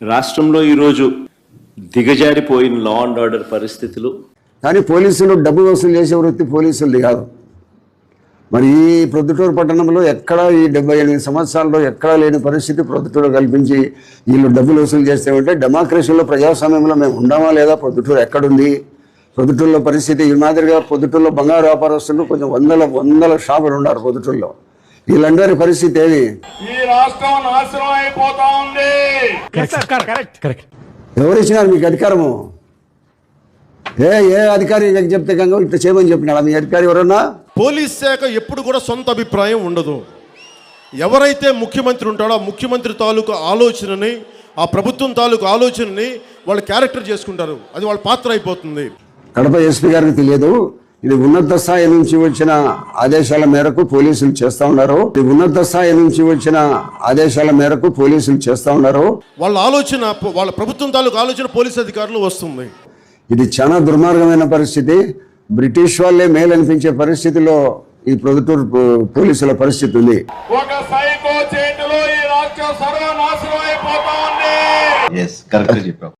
రాష్ట్రంలో ఈరోజు దిగజారిపోయిన law and order పరిస్థితులు. కానీ పోలీసులు డబ్బు వసూలు చేసే వృత్తి పోలీసులది కాదు. మరి ఈ ప్రొద్దుటూరు పట్టణంలో ఎక్కడా ఈ డెబ్బై ఎనిమిది సంవత్సరాల్లో ఎక్కడా లేని పరిస్థితి ప్రొద్దుటూరు కల్పించి వీళ్ళు డబ్బులు వసూలు చేస్తే ఉంటే డెమోక్రసీలో ప్రజాస్వామ్యంలో మేము ఉండమా లేదా ప్రొద్దుటూరు ఎక్కడుంది? ప్రొద్దుటూరులో పరిస్థితి ఈ మాదిరిగా ప్రొద్దుటూరులో బంగారు వ్యాపారస్తులు కొంచెం వందల వందల షాపులు ఉన్నారు ప్రొద్దుటూరులో. వీళ్ళందరి పరిస్థితి ఏది? ఈ రాష్ట్రం నాశనం అయిపోతా ఉంది. ఎవరు ఇచ్చినారు మీకు అధికారము? ఏ ఏ అధికారి చెప్తే కనుక ఇట్లా చేయమని చెప్పినాడు? మీ అధికారి ఎవరన్నా? పోలీస్ శాఖ ఎప్పుడు కూడా సొంత అభిప్రాయం ఉండదు. ఎవరైతే ముఖ్యమంత్రి ఉంటాడో ఆ ముఖ్యమంత్రి తాలూకు ఆలోచనని ఆ ప్రభుత్వం తాలూకు ఆలోచనని వాళ్ళు క్యారెక్టర్ చేసుకుంటారు. అది వాళ్ళ పాత్ర అయిపోతుంది. కడప ఎస్పీ గారికి తెలియదు. ఇది ఉన్నత స్థాయి నుంచి వచ్చిన ఆదేశాల మేరకు పోలీసులు చేస్తా ఉన్నారు. ఇది ఉన్నత స్థాయి నుంచి వచ్చిన ఆదేశాల మేరకు పోలీసులు చేస్తా ఉన్నారు. వాళ్ళ ఆలోచన వాళ్ళ ప్రభుత్వం తాలూకు ఆలోచన పోలీస్ అధికారులు వస్తుంది. ఇది చాలా దుర్మార్గమైన పరిస్థితి. బ్రిటిష్ వాళ్ళే మేలు అనిపించే పరిస్థితిలో ఈ ప్రొద్దుటూరు పో- పోలీసుల పరిస్థితి ఉంది. ఒక సైకో చేతిలో ఈ రాష్ట్రం సర్వనాశనం అయిపోతా ఉంది. ఎస్ కరెక్ట్ చెప్పావు